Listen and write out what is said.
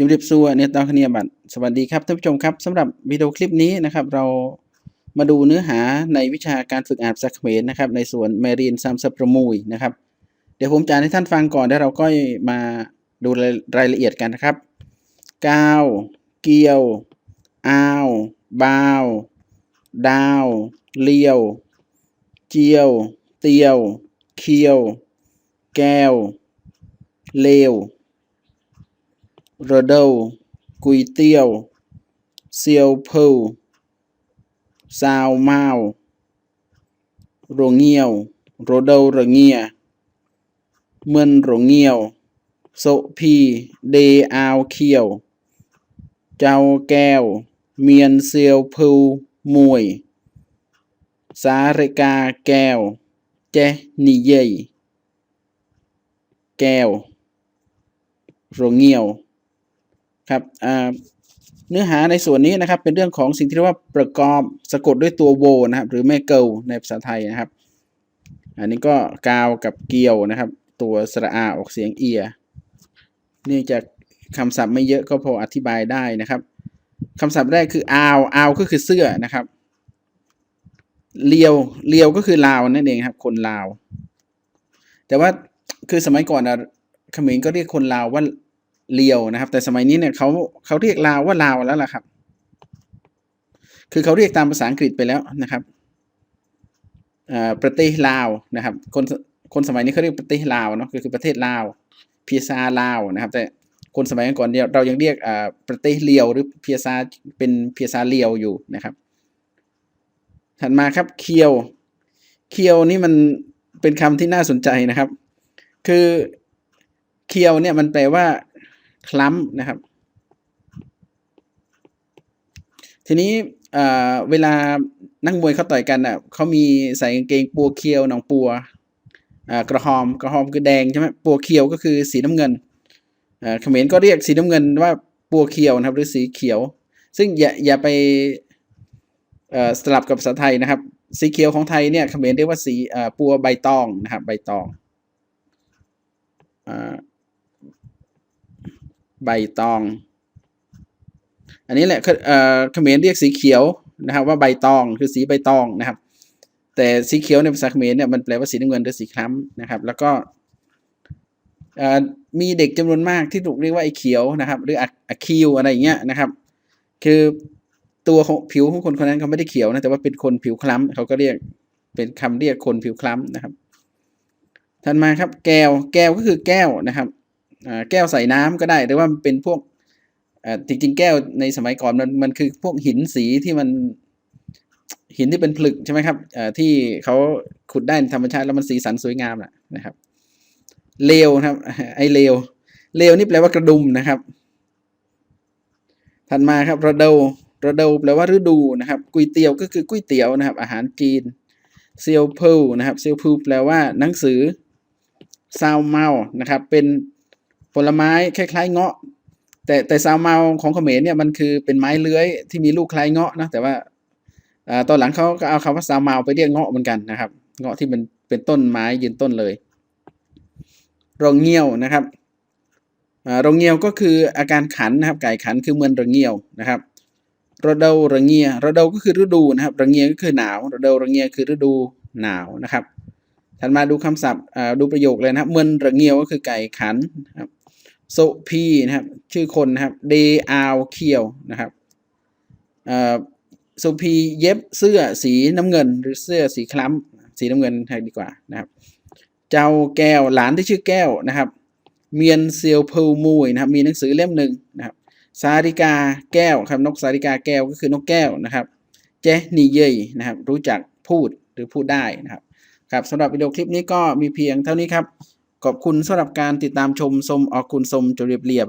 จุริบซัวเนี่ยตอนคเนียบัตสวัสดีครับท่านผู้ชมครับสำหรับวิดีโอคลิปนี้นะครับ เรามาดูเนื้อหาในวิชาการฝึกอ่านภาษาเขมรนะครับในส่วนเมรีนซัมสประมุยนะครับ เดี๋ยวผมจะอ่านให้ท่านฟังก่อนแล้วเราก็มาดูรายรายละเอียดกันนะครับกาวเกียวอ้าวบาวดาวเลียว เจียว เตียว เคียว แก้ว เลว ระเดากุยเตียว เซียวเพวซาวมาวโรงเงียวโรเดาระเงียเมือนโรงเงียวโซพีเดอาวเคียว เจ้าแก้ว เมียนเซียวพวมวย สาริกาแก้ว เจนิเยยแก้วโรงเงียว ครับอ่าเนื้อหาในส่วนนี้นะครับเป็นเรื่องของสิ่งที่เรียกว่าประกอบสะกดด้วยตัวโวนะครับ หรือแม่เกลในภาษาไทยนะครับ อันนี้ก็กาวกับเกียวนะครับ ตัวสระอาออกเสียงเอียเนื่องจากคำศัพท์ไม่เยอะก็พออธิบายได้นะครับคำศัพท์แรกคืออาวอาวก็คือเสื้อนะครับเลียวเลียวก็คือลาวนั่นเองครับ คนลาว แต่ว่าคือสมัยก่อนนะเขมรก็เรียกคนลาวว่า เลียวนะครับ แต่สมัยนี้เนี่ยเขาเขาเรียกลาวว่าลาวแล้วล่ะครับ คือเขาเรียกตามภาษาอังกฤษไปแล้วนะครับอ่าประเทศลาวนะครับ คนคนสมัยนี้เขาเรียกประเทศลาวเนาะก็คือประเทศลาวเพียซาลาวนะครับ แต่คนสมัยก่อนเนี่ยเรายังเรียกอ่าประเทศเลียวหรือเพียซาเป็นเพียซาเลียวอยู่นะครับ ถัดมาครับเคียว เคียวนี่มันเป็นคำที่น่าสนใจนะครับ คือเคียวเนี่ยมันแปลว่า คล้ำนะครับ ทีนี้เเวลานักมวยเขาต่อยกันอะเขามีใส่กางเกงปัวเคียวหนองปัวกระหอมกระหอมคือแดงใช่ไหมปัวเคียวก็คือสีน้ำเงินเขมรก็เรียกสีน้ำเงินว่าปัวเคียวนะครับ หรือสีเขียว ซึ่งอย่าอย่าไปสลับกับภาษาไทยนะครับ สีเขียวของไทยเนี่ยเขมรเรียกว่าสีปัวใบตองนะครับใบตองอ ใบตอง อันนี้แหละเอ่อเขมรเรียกสีเขียวนะครับ ว่าใบตองคือสีใบตองนะครับ แต่สีเขียวในภาษาเขมรเนี่ยมันแปลว่าสีน้ำเงินหรือสีคล้ำนะครับ แล้วก็มีเด็กจำนวนมากที่ถูกเรียกว่าไอ้เขียวนะครับ หรืออะคิวอะไรอย่างเงี้ยนะครับ คือตัวของผิวของคนคนนั้นเขาไม่ได้เขียวนะแต่ว่าเป็นคนผิวคล้ำเขาก็เรียกเป็นคำเรียกคนผิวคล้ำนะครับถัดมาครับ แก้วแก้วก็คือแก้วนะครับ แก้วใส่น้ำก็ได้หรือว่าเป็นพวกจริงๆแก้วในสมัยก่อนมันมันคือพวกหินสีที่มันหินที่เป็นผลึกใช่ไหมครับที่เขาขุดได้ธรรมชาติแล้วมันสีสันสวยงามนะครับเลวครับไอเลวเลวนี่แปลว่ากระดุมนะครับถัดมาครับระเดาระเดาแปลว่าฤดูนะครับกุยเตี๋ยวก็คือกุ้ยเตี๋ยวนะครับ อาหารจีนเซียวพูนะครับเซียวพูแปลว่าหนังสือซาวเมานะครับ เป็น ลไม้คล้ายๆเงาะ แต่แต่ซาวเมาของเขมรเนี่ยมันคือเป็นไม้เลื้อยที่มีลูกคล้ายเงาะนะแต่ว่าตอนหลังเขาก็เอาคำว่าซาวเมาไปเรียกเงาะเหมือนกันนะครับ เงาะที่มันเป็นต้นไม้ยืนต้นเลยรงเงียวนะครับรงเงียวก็คืออาการขันนะครับ ไก่ขันคือเมือนรงเงียวนะครับระเดาระเงียระเดาก็คือฤดูนะครับระเงียก็คือหนาวระเดาระเงียคือฤดูหนาวนะครับถัดมาดูคำศัพท์ดูประโยคเลยนะครับเมือนระเงียวก็คือไก่ขันนะครับ โซพีนะครับ ชื่อคนนะครับเดอาวเคียวนะครับโซพีเย็บเสื้อสีน้ำเงิน หรือเสื้อสีคล้ำสีน้ำเงินให้ดีกว่านะครับ เจ้าแก้วหลานที่ชื่อแก้วนะครับ เมียนเซียวพูมุยนะครับ มีหนังสือเล่มหนึ่งนะครับสาริกาแก้วครับนกสาริกาแก้วก็คือนกแก้วนะครับเจนีเยยนะครับ รู้จักพูดหรือพูดได้นะครับครับสำหรับวิดีโอคลิปนี้ก็มีเพียงเท่านี้ครับ ขอบคุณสำหรับการติดตามชมสมออกคุณสมจะเรียบเรียบ